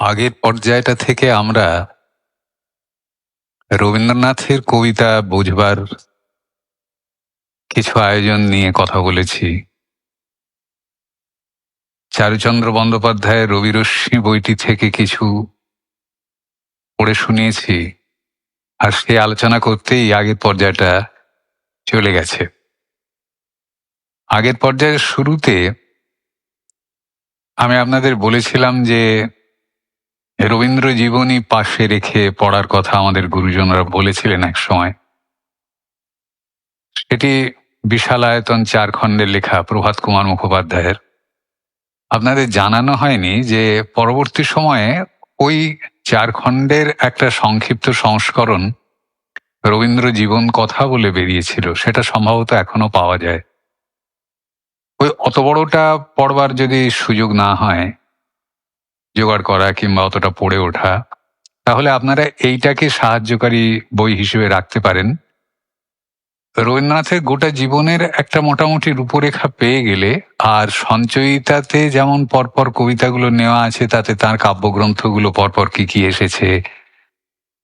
আগের পর্যায়টা থেকে আমরা রবীন্দ্রনাথের কবিতা বুঝবার কিছু আয়োজন নিয়ে কথা বলেছি। চারুচন্দ্র বন্দ্যোপাধ্যায়ের রবিরশ্মি বইটি থেকে কিছু পড়ে শুনিয়েছি আর সে আলোচনা করতেই আগের পর্যায়টা চলে গেছে। আগের পর্যায়ের শুরুতে আমি আপনাদের বলেছিলাম যে রবীন্দ্র জীবনী পাশে রেখে পড়ার কথা আমাদের গুরুজনরা বলেছিলেন এক সময়। সেটি বিশাল আয়তন চার খণ্ডের লেখা প্রভাত কুমার মুখোপাধ্যায়ের। আপনাদের জানানো হয়নি যে পরবর্তী সময়ে ওই চার খণ্ডের একটা সংক্ষিপ্ত সংস্করণ রবীন্দ্র জীবন কথা বলে বেরিয়েছিল, সেটা সম্ভবত এখনও পাওয়া যায়। ওই অত বড়টা পড়বার যদি সুযোগ না হয় জোগাড় করা কিংবা অতটা পড়ে ওঠা, তাহলে আপনারা এইটাকে সাহায্যকারী বই হিসেবে রাখতে পারেন। রবীন্দ্রনাথের গোটা জীবনের একটা মোটামুটি রূপরেখা পেয়ে গেলে আর সঞ্চয়িতাতে যেমন পরপর কবিতাগুলো নেওয়া আছে, তাতে তার কাব্যগ্রন্থগুলো পরপর কি কি এসেছে,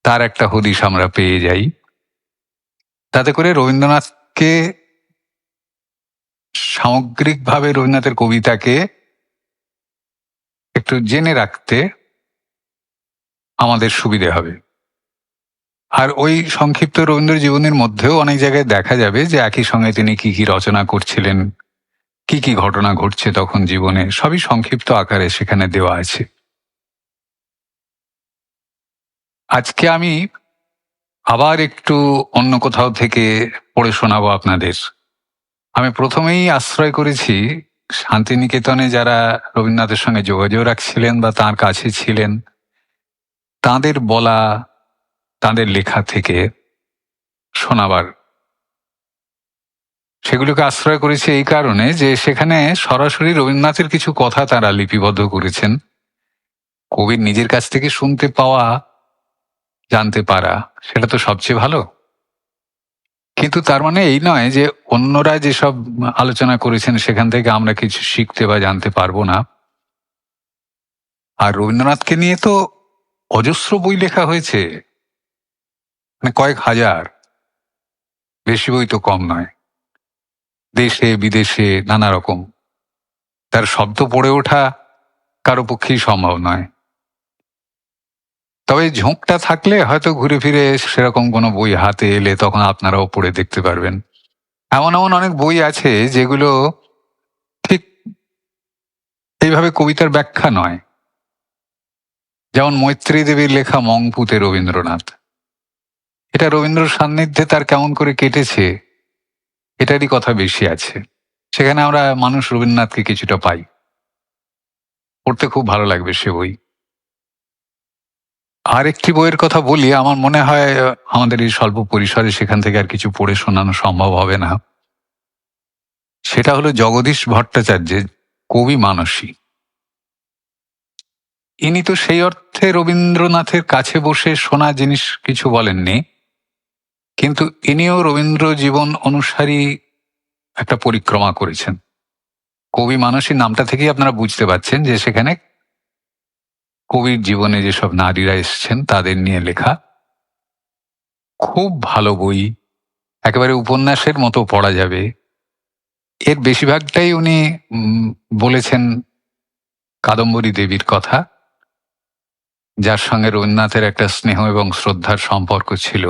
তার একটা হদিশ আমরা পেয়ে যাই। তাতে করে রবীন্দ্রনাথকে সামগ্রিকভাবে রবীন্দ্রনাথের কবিতাকে একটু জেনে রাখতে আমাদের সুবিধে হবে। আর ওই সংক্ষিপ্ত রবীন্দ্র জীবনের মধ্যেও অনেক জায়গায় দেখা যাবে যে একই সঙ্গে তিনি কি কি রচনা করছিলেন, কি কি ঘটনা ঘটছে তখন জীবনে, সবই সংক্ষিপ্ত আকারে সেখানে দেওয়া আছে। আজকে আমি আবার একটু অন্য কোথাও থেকে পড়ে শোনাবো আপনাদের। আমি প্রথমেই আশ্রয় করেছি শান্তিনিকেতনে যারা রবীন্দ্রনাথের সঙ্গে যোগাযোগ রাখছিলেন বা তার কাছে ছিলেন, তাদের বলা, তাদের লেখা থেকে শোনাবার। সেগুলোকে আশ্রয় করেছে এই কারণে যে সেখানে সরাসরি রবীন্দ্রনাথের কিছু কথা তারা লিপিবদ্ধ করেছেন। কবির নিজের কাছ থেকে শুনতে পাওয়া, জানতে পারা, সেটা তো সবচেয়ে ভালো। কিন্তু তার মানে এই নয় যে অন্যরা যেসব আলোচনা করেছেন সেখান থেকে আমরা কিছু শিখতে বা জানতে পারব না। আর রবীন্দ্রনাথকে নিয়ে তো অজস্র বই লেখা হয়েছে। মানে কয়েক হাজার। বেশি বই তো কম নয়। দেশে, বিদেশে, নানা রকম। তার শব্দ পড়ে ওঠা কারও পক্ষেই সম্ভব নয়। তবে ঝোঁকটা থাকলে হয়তো ঘুরে ফিরে সেরকম কোনো বই হাতে এলে তখন আপনারাও পড়ে দেখতে পারবেন। এমন এমন অনেক বই আছে যেগুলো ঠিক এইভাবে কবিতার ব্যাখ্যা নয়। যেমন মৈত্রী দেবীর লেখা মংপুতে রবীন্দ্রনাথ। এটা রবীন্দ্র সান্নিধ্যে তার কেমন করে কেটেছে, এটারই কথা বেশি আছে। সেখানে আমরা মানুষ রবীন্দ্রনাথকে কিছুটা পাই। পড়তে খুব ভালো লাগবে সে বই। আর একটি বইয়ের কথা বলি, আমার মনে হয় আমাদের এই স্বল্প পরিসরে সেখান থেকে আর কিছু পড়ে শোনানো সম্ভব হবে না। সেটা হলো জগদীশ ভট্টাচার্যের কবি মানসী। ইনি তো সেই অর্থে রবীন্দ্রনাথের কাছে বসে শোনা জিনিস কিছু বলেননি, কিন্তু ইনিও রবীন্দ্র জীবন অনুসারী একটা পরিক্রমা করেছেন। কবি মানসী নামটা থেকেই আপনারা বুঝতে পারছেন যে সেখানে কবির জীবনে যেসব নারীরা এসছেন, তাদের নিয়ে লেখা খুব ভালো বই। একেবারে উপন্যাসের মতো পড়া যাবে। এর বেশিরভাগটাই উনি বলেছেন কাদম্বরী দেবীর কথা, যার সঙ্গে রবীন্দ্রনাথের একটা স্নেহ এবং শ্রদ্ধার সম্পর্ক ছিল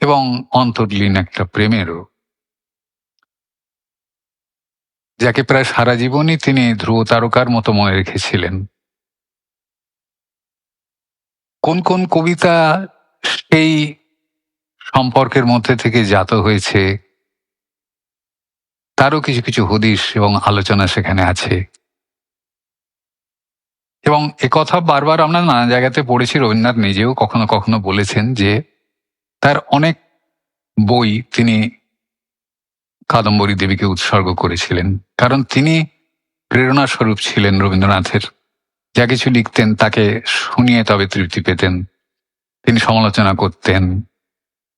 এবং অন্তর্লীন একটা প্রেমেরও। যাকে প্রায় সারা জীবনই তিনি ধ্রুব তারকার মতো মনে রেখেছিলেন। কোন কোন কবিতা সেই সম্পর্কের মধ্যে থেকে জাত হয়েছে? তারও কিছু কিছু হদিশ এবং আলোচনা সেখানে আছে। এবং কথা বারবার আমরা নানা জায়গাতে পড়েছি, রবীন্দ্রনাথ নিজেও কখনো কখনো বলেছেন যে, তার অনেক বই তিনি কাদম্বরী দেবীকে উৎসর্গ করেছিলেন। কারণ তিনি প্রেরণা স্বরূপ ছিলেন রবীন্দ্রনাথের যা কিছু লিখতেন তাকে শুনিয়ে তবে তৃপ্তি পেতেন। তিনি সমালোচনা করতেন।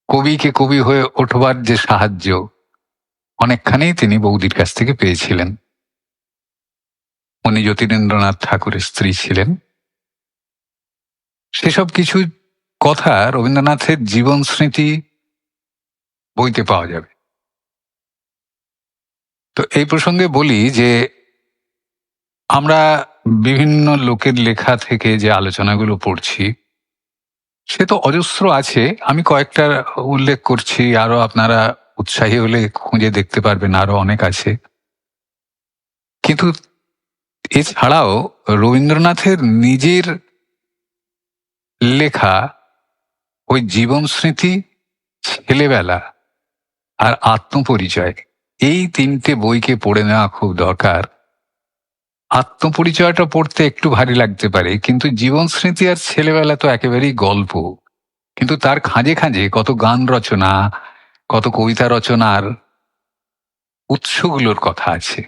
কবিকে কবি হয়ে ওঠবার যে সাহায্য, অনেকখানেই তিনি বৌদির কাছ থেকে পেয়েছিলেন। উনি জ্যোতিরেন্দ্রনাথ ঠাকুরের স্ত্রী ছিলেন। সেসব কিছু কথা রবীন্দ্রনাথের জীবন স্মৃতি বইতে পাওয়া যাবে। তো এই প্রসঙ্গে বলি যে আমরা বিভিন্ন লোকের লেখা থেকে যে আলোচনাগুলো পড়ছি, সে তো অজস্র আছে। আমি কয়েকটা উল্লেখ করছি, আরও আপনারা উৎসাহী হলে খুঁজে দেখতে পারবেন, আরও অনেক আছে। কিন্তু এছাড়াও রবীন্দ্রনাথের নিজের লেখা, ওই জীবন স্মৃতি ছেলেবেলা আর আত্মপরিচয়, এই তিনটে বইকে পড়ে নেওয়া খুব দরকার। আত্মপরিচয়টা পড়তে একটু ভারী লাগতে পারে, কিন্তু জীবন স্মৃতি আর ছেলেবেলা তো একেবারেই গল্প। কিন্তু তার খাঁজে খাঁজে কত গান রচনা, কত কবিতা রচনার উৎসগুলোর কথা আছে।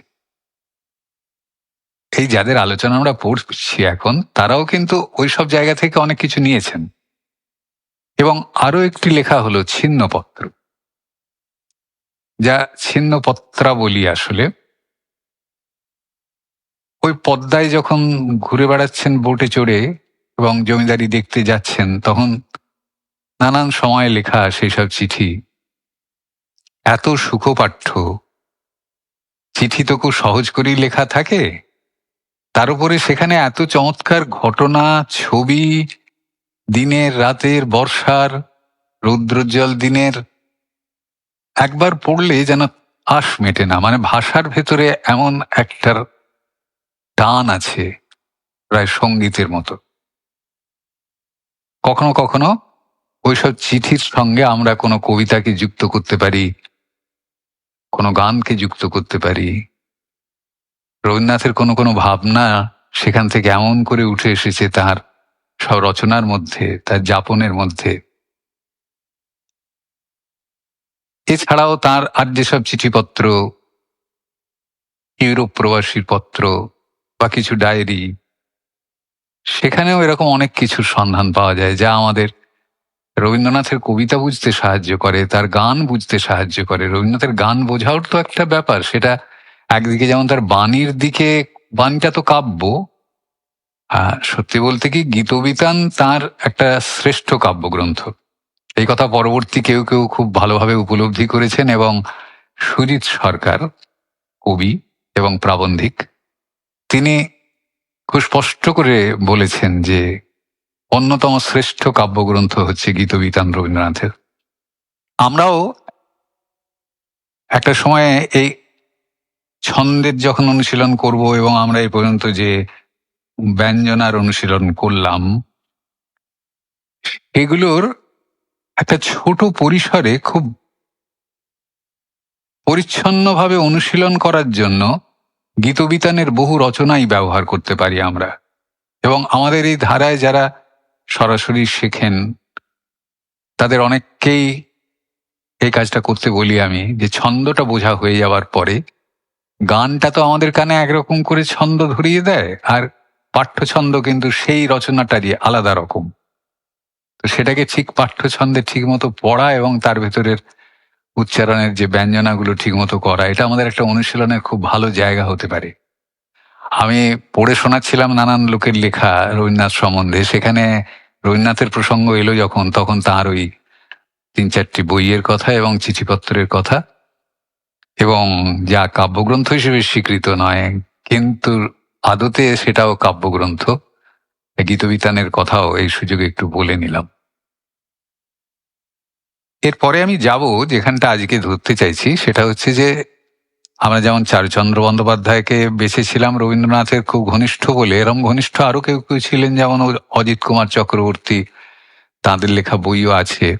এই যাদের আলোচনা আমরা পড়ছি এখন, তারাও কিন্তু ওই সব জায়গা থেকে অনেক কিছু নিয়েছেন। এবং আরও একটি লেখা হলো ছিন্নপত্র। যা ছিন্নপত্রা বলি আসলে ওই পদ্মায় যখন ঘুরে বেড়াচ্ছেন বোটে চড়ে এবং জমিদারি দেখতে যাচ্ছেন, তখন নানান সময় লেখা সেই সব চিঠি। এত সুখপাঠ্য। চিঠি তো খুব সহজ করেই লেখা থাকে। তার উপরে সেখানে এত চমৎকার ঘটনা, ছবি, দিনের রাতের বর্ষার, রৌদ্রোজ্জ্বল দিনের, একবার পড়লে যেন আশ মেটে না। মানে ভাষার ভেতরে এমন একটার টান আছে প্রায় সঙ্গীতের মতো। কখনো কখনো ওইসব চিঠির সঙ্গে আমরা কোনো কবিতাকে যুক্ত করতে পারি, কোনো গানকে যুক্ত করতে পারি। রবীন্দ্রনাথের কোনো কোনো ভাবনা সেখান থেকে এমন করে উঠে এসেছে তার সব রচনার মধ্যে, তার যাপনের মধ্যে। এছাড়াও তার আর যেসব চিঠিপত্র, ইউরোপ প্রবাসীর পত্র বা কিছু ডায়েরি, সেখানেও এরকম অনেক কিছুর সন্ধান পাওয়া যায় যা আমাদের রবীন্দ্রনাথের কবিতা বুঝতে সাহায্য করে, তার গান বুঝতে সাহায্য করে। রবীন্দ্রনাথের গান বোঝাও তো একটা ব্যাপার, সেটা একদিকে যেমন তার বাণীর দিকে বাণীটা তো কাব্য সত্যি বলতে কি গীতবিতান তার একটা শ্রেষ্ঠ কাব্যগ্রন্থ। এই কথা পরবর্তী কেউ কেউ খুব ভালোভাবে উপলব্ধি করেছেন এবং সুজিত সরকার, কবি এবং প্রাবন্ধিক। তিনি খুব স্পষ্ট করে বলেছেন যে অন্যতম শ্রেষ্ঠ কাব্যগ্রন্থ হচ্ছে গীতবিতান রবীন্দ্রনাথের। আমরাও একটা সময়ে এই ছন্দের যখন অনুশীলন করব এবং আমরা এই পর্যন্ত যে ব্যঞ্জনার অনুশীলন করলাম, এগুলোর একটা ছোট পরিসরে খুব পরিচ্ছন্নভাবে অনুশীলন করার জন্য গীতবিতানের বহু রচনাই ব্যবহার করতে পারি আমরা। এবং আমাদের এই ধারায় যারা সরাসরি শেখেন, তাদের অনেককেই এই কাজটা করতে বলি আমি, যে ছন্দটা বোঝা হয়ে যাওয়ার পরে গানটা তো আমাদের কানে একরকম করে ছন্দ ধরিয়ে দেয়, আর পাঠ্যছন্দ কিন্তু সেই রচনাটারই আলাদা রকম। তো সেটাকে ঠিক পাঠ্যছন্দে ঠিক মতো পড়া এবং তার ভেতরের উচ্চারণের যে ব্যঞ্জনাগুলো ঠিক মতো করা, এটা আমাদের একটা অনুশীলনের খুব ভালো জায়গা হতে পারে। আমি পড়ে শোনাচ্ছিলাম নানান লোকের লেখা রবীন্দ্রনাথ সম্বন্ধে। সেখানে রবীন্দ্রনাথের প্রসঙ্গ এলো যখন, তখন তার ওই তিন চারটি বইয়ের কথা এবং চিঠিপত্রের কথা এবং যা কাব্যগ্রন্থ হিসেবে স্বীকৃত নয়, কিন্তু আদতে সেটাও কাব্যগ্রন্থ। গীতবিতানের কথাও এই সুযোগে একটু বলে নিলাম। এরপরে আমি যাব যেখানটা আজকে ধরতে চাইছি, সেটা হচ্ছে যে আমরা যেমন চারুচন্দ্র বন্দ্যোপাধ্যায়কে বেছেছিলাম রবীন্দ্রনাথের খুব ঘনিষ্ঠ বলে, এরম ঘনিষ্ঠ আরও কেউ কেউ ছিলেন যেমন অজিত কুমার চক্রবর্তী, তাদের লেখা বইও আছে।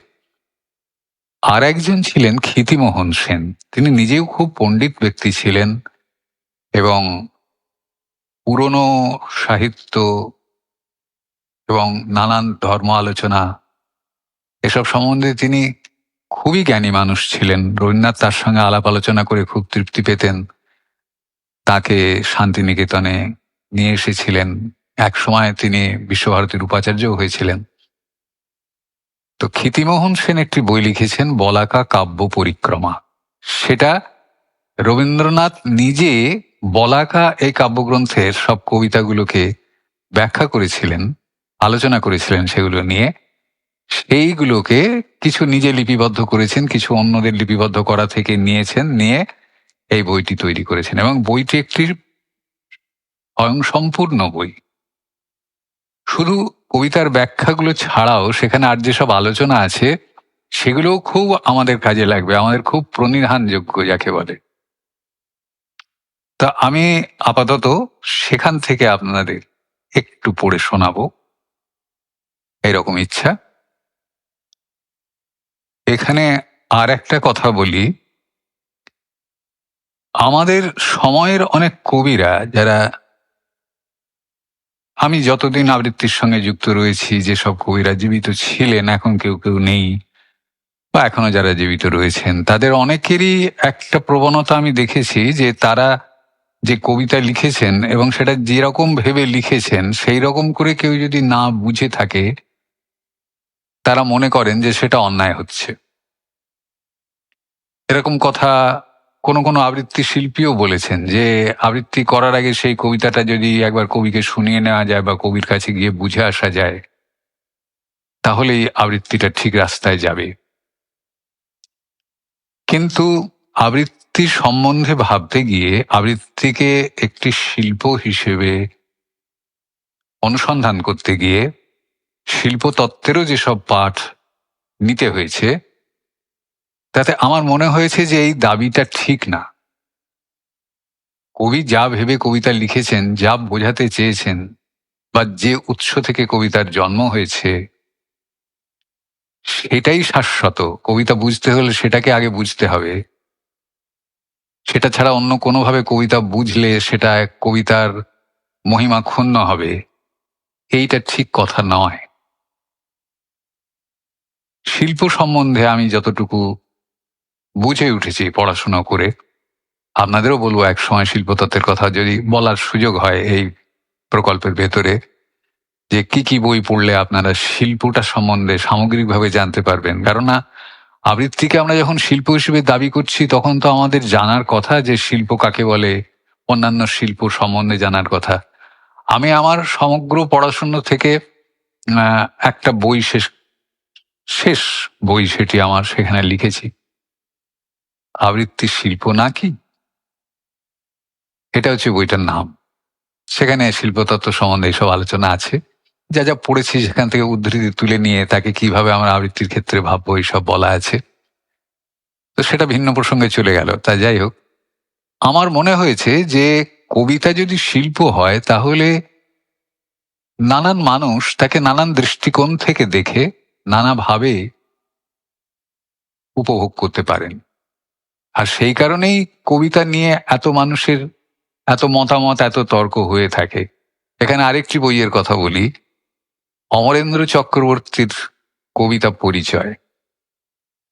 আর একজন ছিলেন ক্ষিতিমোহন সেন, তিনি নিজেও খুব পণ্ডিত ব্যক্তি ছিলেন এবং পুরনো সাহিত্য এবং নানান ধর্ম আলোচনা, এসব সম্বন্ধে তিনি খুবই জ্ঞানী মানুষ ছিলেন। রবীন্দ্রনাথ তার সঙ্গে আলাপ আলোচনা করে খুব তৃপ্তি পেতেন। তাকে শান্তিনিকেতনে নিয়ে এসেছিলেন। এক সময় তিনি বিশ্বভারতীর উপাচার্যও হয়েছিলেন। তো ক্ষিতিমোহন সেন একটি বই লিখেছেন, বলাকা কাব্য পরিক্রমা। সেটা রবীন্দ্রনাথ নিজে বলাকা এই কাব্যগ্রন্থের সব কবিতাগুলোকে ব্যাখ্যা করেছিলেন, আলোচনা করেছিলেন সেগুলো নিয়ে। সেইগুলোকে কিছু নিজে লিপিবদ্ধ করেছেন, কিছু অন্যদের লিপিবদ্ধ করা থেকে নিয়েছেন, নিয়ে এই বইটি তৈরি করেছেন। এবং বইটি একটি স্বয়ংসম্পূর্ণ বই। শুধু কবিতার ব্যাখ্যাগুলো ছাড়াও সেখানে আর যেসব আলোচনা আছে, সেগুলোও খুব আমাদের কাজে লাগবে, আমাদের খুব প্রণিধানযোগ্য যাকে বলে। তা আমি আপাতত সেখান থেকে আপনাদের একটু পড়ে শোনাবো। এরকম ইচ্ছা। এখানে আর একটা কথা বলি। আমাদের সময়ের অনেক কবিরা যারা আমি যতদিন আবৃত্তির সঙ্গে যুক্ত রয়েছি, যেসব কবিরা জীবিত ছিলেন, এখন কেউ কেউ নেই, বা এখনও যারা জীবিত রয়েছেন, তাদের অনেকেরই একটা প্রবণতা আমি দেখেছি যে তারা যে কবিতা লিখেছেন এবং সেটা যেরকম ভেবে লিখেছেন, সেই রকম করে কেউ যদি না বুঝে থাকে, তারা মনে করেন যে সেটা অন্যায় হচ্ছে। এরকম কথা কোনো কোনো আবৃত্তি শিল্পীও বলেছেন যে আবৃত্তি করার আগে সেই কবিতাটা যদি একবার কবিকে শুনিয়ে নেওয়া যায় বা কবির কাছে গিয়ে বুঝে আসা যায় তাহলেই আবৃত্তিটা ঠিক রাস্তায় যাবে। কিন্তু আবৃত্তি সম্বন্ধে ভাবতে গিয়ে আবৃত্তিকে একটি শিল্প হিসেবে অনুসন্ধান করতে গিয়ে শিল্পতত্ত্বেরও যেসব পাঠ নিতে হয়েছে তাতে আমার মনে হয়েছে যে এই দাবিটা ঠিক না। কবি যা ভেবে কবিতা লিখেছেন, যা বোঝাতে চেয়েছেন, বা যে উৎস থেকে কবিতার জন্ম হয়েছে, সেটাই শাশ্বত। কবিতা বুঝতে হলে সেটাকে আগে বুঝতে হবে। সেটা ছাড়া অন্য কোনোভাবে কবিতা বুঝলে সেটা এক কবিতার মহিমা ক্ষুণ্ণ হবে। এইটা ঠিক কথা নয়। শিল্প সম্বন্ধে আমি যতটুকু বুঝে উঠেছি পড়াশোনা করে। আপনাদেরও বলব এক সময় শিল্পতত্ত্বের কথা যদি বলার সুযোগ হয় এই প্রকল্পের ভেতরে, যে কি কি বই পড়লে আপনারা শিল্পটা সম্বন্ধে সামগ্রিকভাবে জানতে পারবেন। কারণ না আবৃত্তিকে আমরা যখন শিল্প হিসেবে দাবি করছি, তখন তো আমাদের জানার কথা যে শিল্প কাকে বলে, অন্যান্য শিল্প সম্বন্ধে জানার কথা। আমি আমার সমগ্র পড়াশুনো থেকে একটা বই শেষ শেষ বই সেটি আমার সেখানে লিখেছি। আবৃত্তি শিল্প নাকি? এটা হচ্ছে বইটার নাম। সেখানে শিল্পতত্ত্ব সম্বন্ধে এইসব আলোচনা আছে। যা যা পড়েছি সেখান থেকে উদ্ধৃতি তুলে নিয়ে তাকে কীভাবে আমরা আবৃত্তির ক্ষেত্রে ভাববো, এইসব বলা আছে। তো সেটা ভিন্ন প্রসঙ্গে চলে গেল। তা যাই হোক, আমার মনে হয়েছে যে কবিতা যদি শিল্প হয়, তাহলে নানান মানুষ তাকে নানান দৃষ্টিকোণ থেকে দেখে নানাভাবে উপভোগ করতে পারেন। আর সেই কারণেই কবিতা নিয়ে এত মানুষের এত মতামত, এত তর্ক হয়ে থাকে। এখানে আরেকটি বইয়ের কথা বলি। অমরেন্দ্র চক্রবর্তীর কবিতা পরিচয়।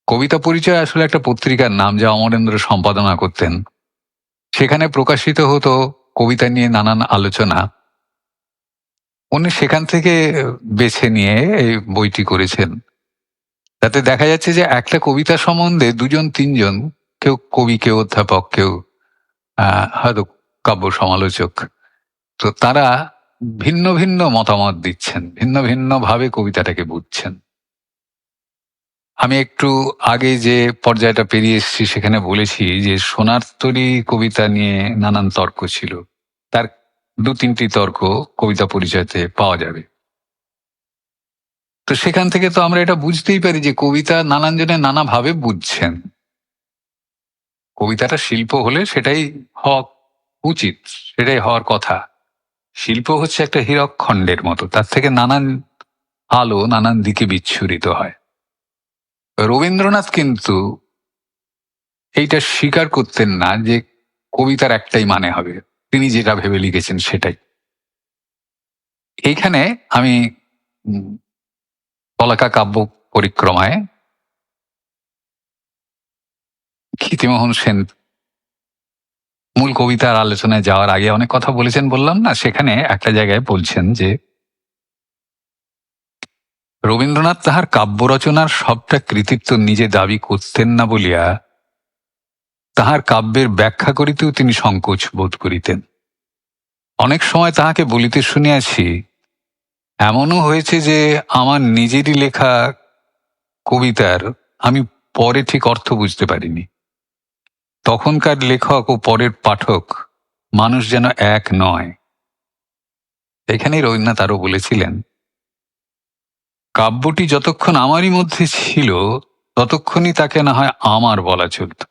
কবিতা পরিচয় আসলে একটা পত্রিকার নাম যা অমরেন্দ্র সম্পাদনা করতেন। সেখানে প্রকাশিত হতো কবিতা নিয়ে নানান আলোচনা। উনি সেখান থেকে বেছে নিয়ে এই বইটি করেছেন। তাতে দেখা যাচ্ছে যে একটা কবিতা সম্বন্ধে দুজন, তিনজন কেউ কবি, কেউ অধ্যাপক, কেউ হয়তো কাব্য সমালোচক। তো তারা ভিন্ন ভিন্ন মতামত দিচ্ছেন, ভিন্ন ভিন্ন ভাবে কবিতাটাকে বুঝছেন। আমি একটু আগে যে পর্যায়টা পেরিয়ে এসেছি, সেখানে বলেছি যে সোনার তরী কবিতা নিয়ে নানান তর্ক ছিল। তার দু তিনটি তর্ক কবিতা পরিচয়তে পাওয়া যাবে। তো সেখান থেকে তো আমরা এটা বুঝতেই পারি যে কবিতা নানান জনে নানা ভাবে বুঝছেন। কবিতাটা শিল্প হলে সেটাই হওয়া উচিত, সেটাই হওয়ার কথা। শিল্প হচ্ছে একটা হীরক খণ্ডের মতো, তার থেকে নানান আলো নানান দিকে বিচ্ছুরিত হয়। রবীন্দ্রনাথ কিন্তু এইটা স্বীকার করতেন না যে কবিতার একটাই মানে হবে, তিনি যেটা ভেবে লিখেছেন সেটাই। এইখানে আমি পলাকা কাব্য পরিক্রমায় ক্ষিতিমোহন সেন মূল কবিতার আলোচনায় যাওয়ার আগে অনেক কথা বলেছেন, বললাম না, সেখানে একটা জায়গায় বলছেন যে, রবীন্দ্রনাথ তাহার কাব্য রচনার সবটা কৃতিত্ব নিজে দাবি করতেন না বলিয়া তাহার কাব্যের ব্যাখ্যা করিতেও তিনি সংকোচ বোধ করিতেন। অনেক সময় তাহাকে বলিতে শুনিয়াছি, এমনও হয়েছে যে আমার নিজেরই লেখা কবিতার আমি পরে ঠিক অর্থ বুঝতে পারিনি। তখনকার লেখক ও পরের পাঠক মানুষ যেন এক নয়। এখানেই রবীন্দ্রনাথ আরও বলেছিলেন, কাব্যটি যতক্ষণ আমারই মধ্যে ছিল, ততক্ষণই তাকে না হয় আমার বলা চলত।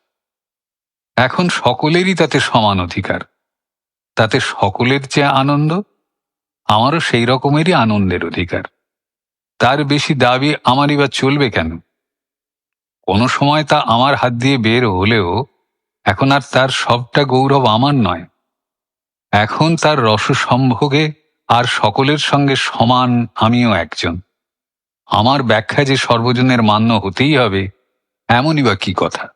এখন সকলেরই তাতে সমান অধিকার। তাতে সকলের যে আনন্দ, আমারও সেই রকমেরই আনন্দের অধিকার। তার বেশি দাবি আমারই বা চলবে কেন? কোনো সময় তা আমার হাত দিয়ে বের হলেও এখন আর তার সবটা গৌরব আমার নয়। এখন তার রস সম্ভোগে আর সকলের সঙ্গে সমান আমিও একজন। আমার ব্যাখ্যা যে সর্বজনের মান্য হতেই হবে, এমনই বা কি কথা?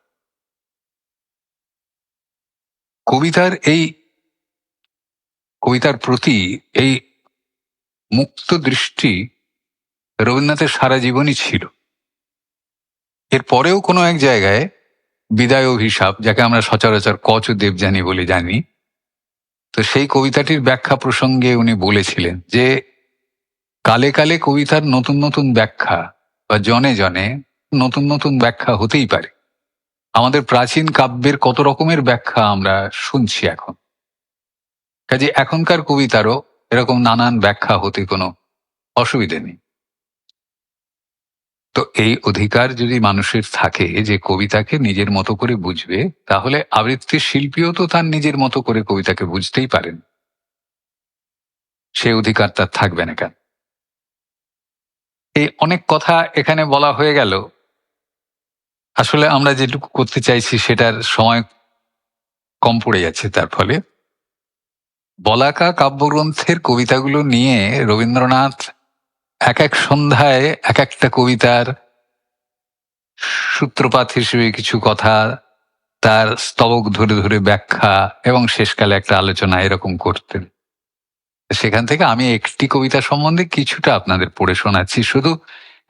কবিতার এই, কবিতার প্রতি এই মুক্ত দৃষ্টি রবীন্দ্রনাথের সারা জীবনই ছিল। এর পরেও কোনো এক জায়গায় বিদায় অভিশাপ যাকে আমরা সচরাচর কচ দেবযানী বলে জানি। তো সেই কবিতাটির ব্যাখ্যা প্রসঙ্গে উনি বলেছিলেন যে, কালে কালে কবিতার নতুন নতুন ব্যাখ্যা বা জনে জনে নতুন নতুন ব্যাখ্যা হতেই পারে। আমাদের প্রাচীন কাব্যের কত রকমের ব্যাখ্যা আমরা শুনছি এখন। কাজে এখনকার কবিতারও এরকম নানান ব্যাখ্যা হতে কোনো অসুবিধে নেই। তো এই অধিকার যদি মানুষের থাকে যে কবিতাকে নিজের মতো করে বুঝবে, তাহলে আবৃত্তির শিল্পীও তো তার নিজের মতো করে কবিতাকে বুঝতেই পারেন। সে অধিকার তার থাকবে না কেন? এই অনেক কথা এখানে বলা হয়ে গেল। আসলে আমরা যেটুকু করতে চাইছি সেটার সময় কম পড়ে যাচ্ছে, তার ফলে। বলাকা কাব্যগ্রন্থের কবিতাগুলো নিয়ে রবীন্দ্রনাথ এক এক সন্ধ্যায় এক একটা কবিতার সূত্রপাত হিসেবে কিছু কথা তার স্তবক ধরে ধরে ব্যাখ্যা এবং শেষকালে একটা আলোচনা এরকম করতেন। সেখান থেকে আমি একটি কবিতা সম্বন্ধে কিছুটা আপনাদের পড়ে শোনাচ্ছি। শুধু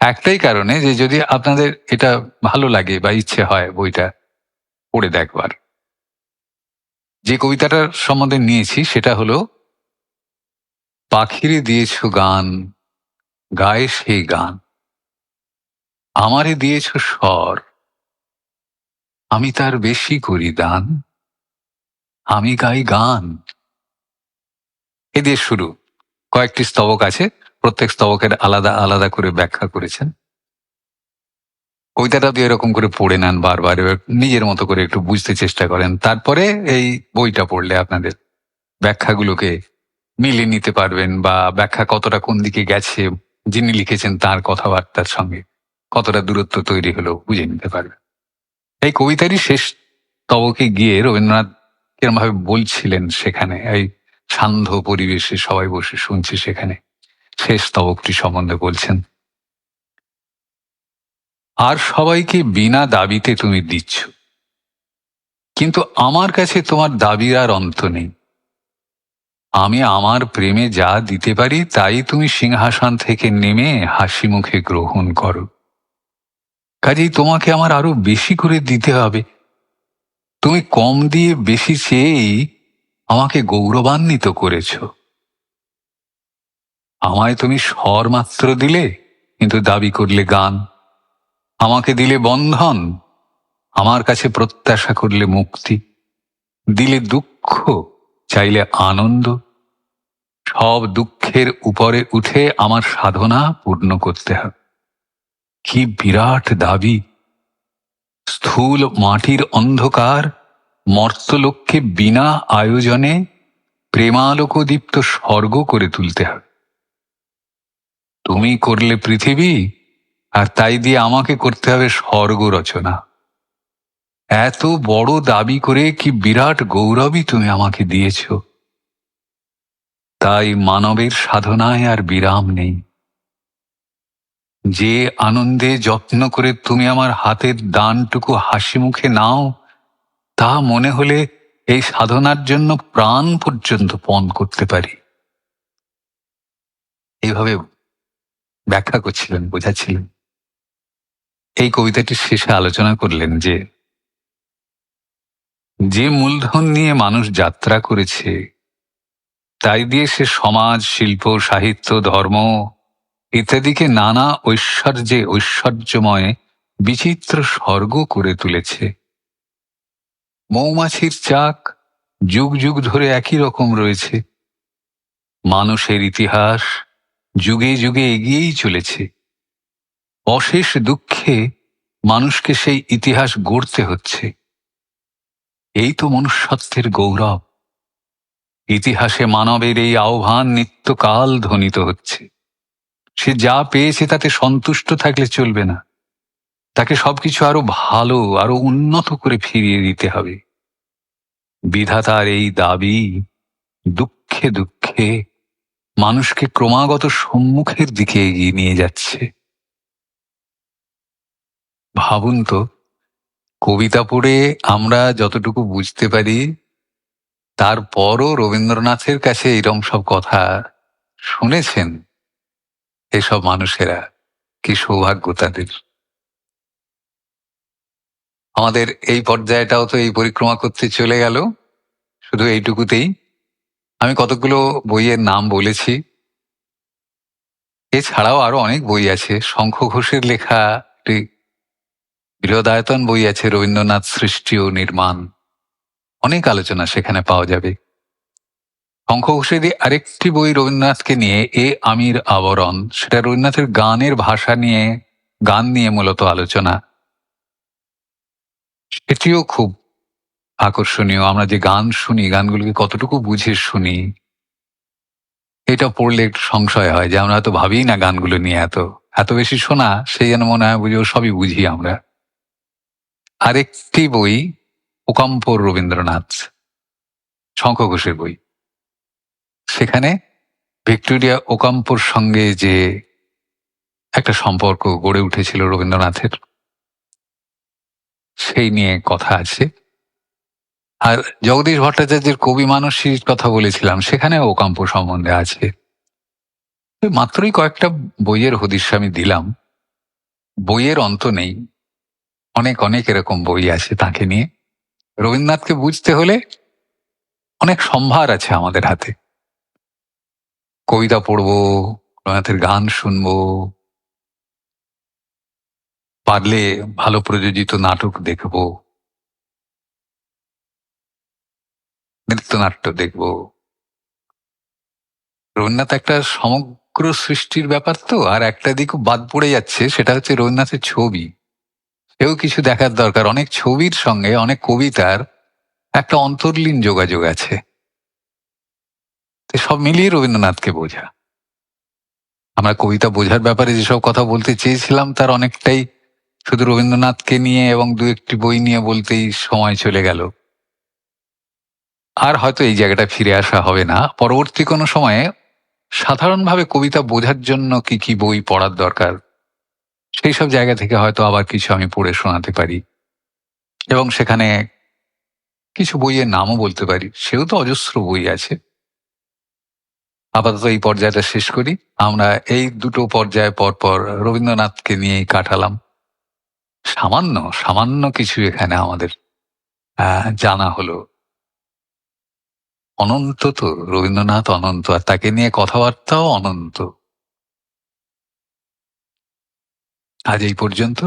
একটাই কারণে যে যদি আপনাদের এটা ভালো লাগে বা ইচ্ছে হয় বইটা পড়ে দেখবার। যে কবিতাটার সম্বন্ধে নিয়েছি সেটা হলো, পাখিরে দিয়েছ গান গায়ে সেই গান। আমারে দিয়েছ স্বর। আমি তার বেশি করি দান। আমি গাই গান। এ দিয়ে শুরু। কয়েকটি স্তবক আছে, প্রত্যেক স্তবকের আলাদা আলাদা করে ব্যাখ্যা করেছেন। কবিতাটা দিয়ে এরকম করে পড়ে নেন বারবার নিজের মতো করে একটু বুঝতে চেষ্টা করেন। তারপরে এই বইটা পড়লে আপনাদের ব্যাখ্যাগুলোকে মিলিয়ে নিতে পারবেন বা ব্যাখ্যা কতটা কোন দিকে গেছে যিনি লিখেছেন তার কথাবার্তার সঙ্গে কতটা দূরত্ব তৈরি হলো বুঝে নিতে পারবে। এই কবিতারই শেষ তবকে গিয়ে রবীন্দ্রনাথ কিরম ভাবে বলছিলেন সেখানে, এই সান্ধ্য পরিবেশে সবাই বসে শুনছে সেখানে, শেষ তবকটি সম্বন্ধে বলছেন, আর সবাইকে বিনা দাবিতে তুমি দিচ্ছ, কিন্তু আমার কাছে তোমার দাবির আর অন্ত নেই। আমি আমার প্রেমে যা দিতে পারি, তাই তুমি সিংহাসন থেকে নেমে হাসি মুখে গ্রহণ করো। কাজেই তোমাকে আমার আরও বেশি করে দিতে হবে। তুমি কম দিয়ে বেশি চেয়েই আমাকে গৌরবান্বিত করেছ। আমায় তুমি স্বর মাত্র দিলে, কিন্তু দাবি করলে গান। আমাকে দিলে বন্ধন। আমার কাছে প্রত্যাশা করলে মুক্তি। দিলে দুঃখ। চাইলে আনন্দ, সব দুঃখের উপরে উঠে আমার সাধনা পূর্ণ করতে হবে। কি বিরাট দাবি! স্থূল মাটির অন্ধকার, মর্তলোককে বিনা আয়োজনে প্রেমালোকদীপ্ত স্বর্গ করে তুলতে হবে। তুমি করলে পৃথিবী, আর তাই দিয়ে আমাকে করতে হবে স্বর্গ রচনা। এত বড় দাবি করে কি বিরাট গৌরবই তুমি আমাকে দিয়েছ। তাই মানবের সাধনায় আর বিরাম নেই। যে আনন্দে যত্ন করে তুমি আমার হাতের দানটুকু হাসি মুখে নাও, তা মনে হলে এই সাধনার জন্য প্রাণ পর্যন্ত পণ করতে পারি। এইভাবে ব্যাখ্যা করছিলেন, বোঝাচ্ছিলেন। এই কবিতাটির শেষে আলোচনা করলেন যে যে মূলধন নিয়ে মানুষ যাত্রা করেছে, তাই দিয়ে সে সমাজ, শিল্প, সাহিত্য, ধর্ম ইত্যাদিকে নানা ঐশ্বর্যে ঐশ্বর্যময়, বিচিত্র স্বর্গ করে তুলেছে। মৌমাছির চাক যুগ যুগ ধরে একই রকম রয়েছে। মানুষের ইতিহাস যুগে যুগে এগিয়েই চলেছে। অশেষ দুঃখে মানুষকে সেই ইতিহাস গড়তে হচ্ছে। এই তো মনুষ্যত্বের গৌরব। ইতিহাসে মানবের এই আহ্বান নিত্যকাল ধ্বনিত হচ্ছে। সে যা পেয়েছে তাতে সন্তুষ্ট থাকলে চলবে না। তাকে সবকিছু আরও ভালো, আরও উন্নত করে ফিরিয়ে দিতে হবে। বিধাতার এই দাবি দুঃখে দুঃখে মানুষকে ক্রমাগত সম্মুখের দিকে এগিয়ে নিয়ে যাচ্ছে। ভাবুন তো কবিতা পড়ে আমরা যতটুকু বুঝতে পারি, তারপরও রবীন্দ্রনাথের কাছে এরম সব কথা শুনেছেন এসব মানুষেরা, কি সৌভাগ্য তাদের। আমাদের এই পর্যায়টাও তো এই পরিক্রমা করতে চলে গেল, শুধু এইটুকুতেই। আমি কতগুলো বইয়ের নাম বলেছি। এছাড়াও আরও অনেক বই আছে শঙ্খ ঘোষের লেখা, একটি বৃহদায়তন বই আছে রবীন্দ্রনাথ সৃষ্টি ও নির্মাণ। অনেক আলোচনা সেখানে পাওয়া যাবে। শঙ্খ আরেকটি বই রবীন্দ্রনাথকে নিয়ে এ আমির আবরণ, সেটা রবীন্দ্রনাথের গানের ভাষা নিয়ে, গান নিয়ে মূলত আলোচনা। সেটিও খুব আকর্ষণীয়। আমরা যে গান শুনি, গানগুলোকে কতটুকু বুঝে শুনি, এটা পড়লে একটু সংশয় হয় যে আমরা হয়তো ভাবি না গানগুলো নিয়ে এত। এত বেশি শোনা, সেই যেন মনে হয় বুঝি ও সবই বুঝি আমরা। আরেকটি বই ওকাম্পর রবীন্দ্রনাথ, শঙ্খ ঘোষের বই। সেখানে ভিক্টোরিয়া ওকাম্পর সঙ্গে যে একটা সম্পর্ক গড়ে উঠেছিল রবীন্দ্রনাথের, সেই নিয়ে কথা আছে। আর জগদীশ ভট্টাচার্যের কবি মানসীর কথা বলেছিলাম সেখানে ওকাম্প সম্বন্ধে আছে। মাত্রই কয়েকটা বইয়ের হদিশ আমি দিলাম। বইয়ের অন্ত নেই। অনেক অনেক এরকম বই আছে তাকে নিয়ে। রবীন্দ্রনাথকে বুঝতে হলে অনেক সম্ভার আছে আমাদের হাতে। কবিতা পড়ব, রবীন্দ্রনাথের গান শুনব। পারলে ভালো প্রযোজিত নাটক দেখব। নৃত্যনাট্য দেখব। রবীন্দ্রনাথ একটা সমগ্র সৃষ্টির ব্যাপার তো, আর একটা দিক বাদ পড়ে যাচ্ছে, সেটা হচ্ছে রবীন্দ্রনাথের ছবি। সেও কিছু দেখার দরকার। অনেক ছবির সঙ্গে, অনেক কবিতার একটা অন্তর্লীন যোগাযোগ আছে। সব মিলিয়ে রবীন্দ্রনাথকে বোঝা। আমরা কবিতা বোঝার ব্যাপারে যেসব কথা বলতে চেয়েছিলাম, তার অনেকটাই শুধু রবীন্দ্রনাথকে নিয়ে এবং দু একটি বই নিয়ে বলতেই সময় চলে গেল। আর হয়তো এই জায়গাটা ফিরে আসা হবে না। পরবর্তী কোনো সময়ে সাধারণভাবে কবিতা বোঝার জন্য কি কি বই পড়ার দরকার? সেই সব জায়গা থেকে হয়তো আবার কিছু আমি পড়ে শোনাতে পারি। এবং সেখানে কিছু বইয়ের নামও বলতে পারি। সেও তো অজস্র বই আছে। আপাতত এই পর্যায়টা শেষ করি। আমরা এই দুটো পর্যায় পর পর রবীন্দ্রনাথকে নিয়েই কাটালাম। সামান্য সামান্য কিছু এখানে আমাদের জানা হলো। অনন্ত তো রবীন্দ্রনাথ অনন্ত, আর তাকে নিয়ে কথাবার্তাও অনন্ত। আজ এই পর্যন্ত।